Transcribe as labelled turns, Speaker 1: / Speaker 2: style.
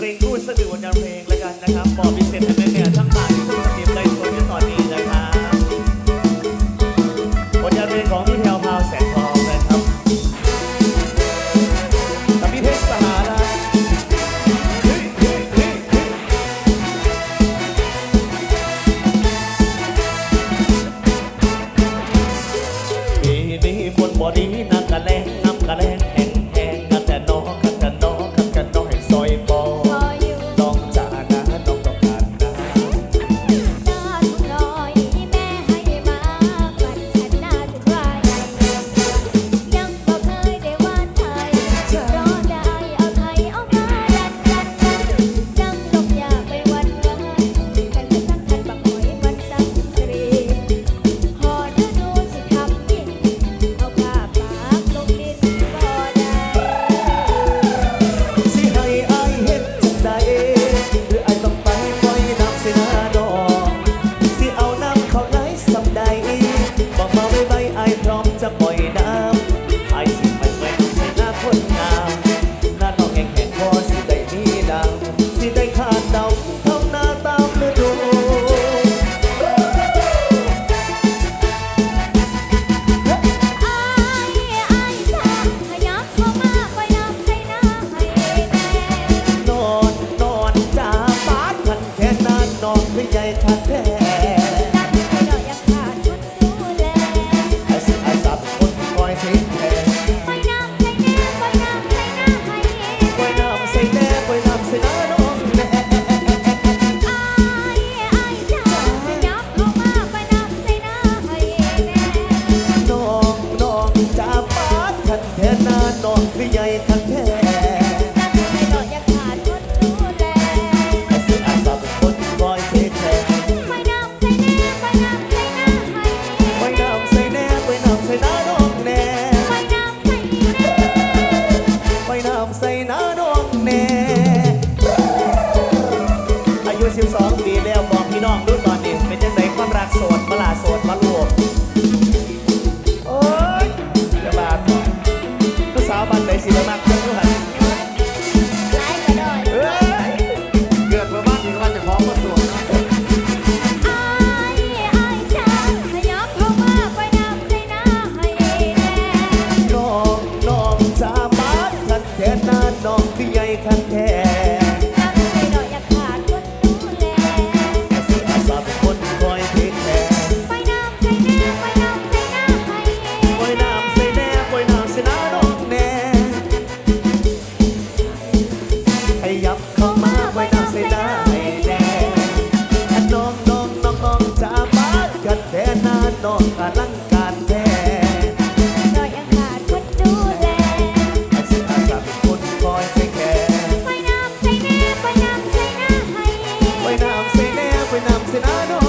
Speaker 1: เพลงพูดสะดุดดังเพลงแล้วกันนะครับบอกพิเศษเแม่เนี่ยทั้งป่าที่ผู้สนิทได้ชมกันตอนนี้นะครับผลงานเพลงของพี่แถวพาวแสงทองนะครับตับพี่เพชรสหานะปีนี้ฝนบ่ดีนะ คักแท้
Speaker 2: สิอา
Speaker 1: สาเป็นคนคอ
Speaker 2: ย
Speaker 1: เทคแคร์ปล่อ
Speaker 2: ยน้ำใส่แน่ปล่
Speaker 1: อย
Speaker 2: น้ำใส่น้า
Speaker 1: น้องแน่
Speaker 2: ขยับเข้ามา
Speaker 1: ปล่ยน้ำใส่ได้แน่น้องน้องน้องน้องจะมากันแท้นาน้องรั
Speaker 2: ง
Speaker 1: and I know